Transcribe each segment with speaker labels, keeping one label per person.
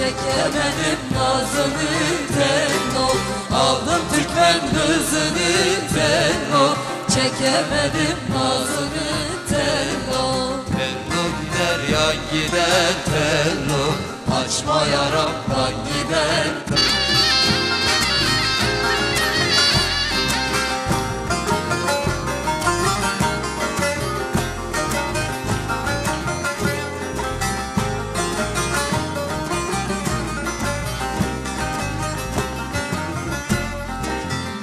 Speaker 1: çekemedim nazını tenno Aldım Türkmen kızını tenno Çekemedim nazını tenno
Speaker 2: Tenno gider yan gider tenno Açma yarabdan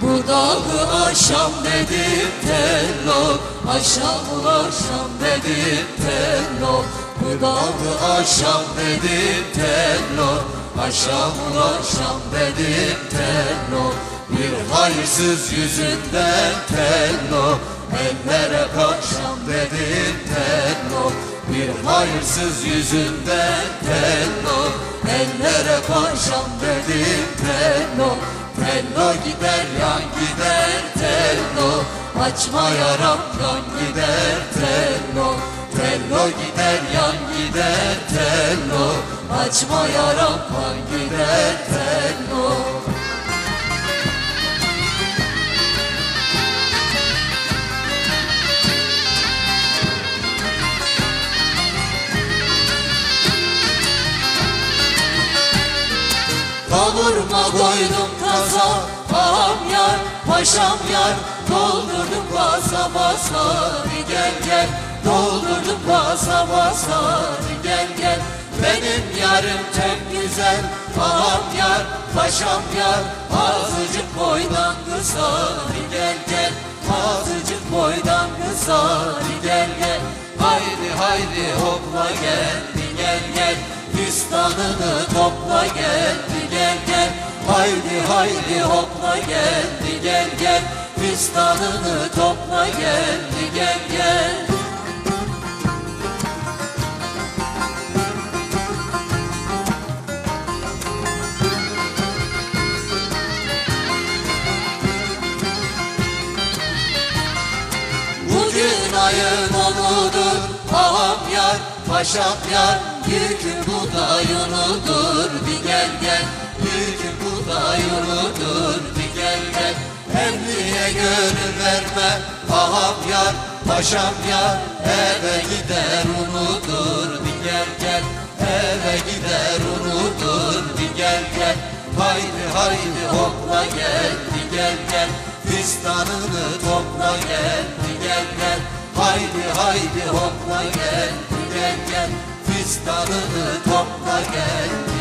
Speaker 1: Bu dağı aşam dedim tello Aşam ulaşam dedim tello Bu dağı aşam dedim tello Aşam ulaşam dedim tello
Speaker 2: Bir hayırsız yüzünden tello Ellere kaçam dedim tello Bir hayırsız yüzünden tello Ellere kaçam dedim tello Tello gider yan gider tello Açma yaram yan gider tello Tello gider yan gider tello Açma yaram yan gider tello
Speaker 1: Kavurma koydum taza Ağam yar, paşam yar. Doldurdum basa basa Gel gel. Doldurdum basa basa Gel gel. Benim yarım çok güzel Ağam yar, paşam yar. Azıcık boydan kısa Gel gel. Azıcık boydan kısa Fistanını topla gel gel gel. Haydi haydi hopla gel gel gel. Fistanını topla gel gel gel yar, paşam yar Yükün buğdayınudur Bir gel gel. Yükün buğdayınudur Bir gel gel.
Speaker 2: Emniye gönül verme Aham yar, paşam yar. Eve gider unudur Bir gel gel. Eve gider unudur Bir gel gel. Haydi haydi hopla gel Bir gel gel. Fistanını topla gel Bir gel gel. Haydi haydi hopla gel gel gel Fistanını topla gel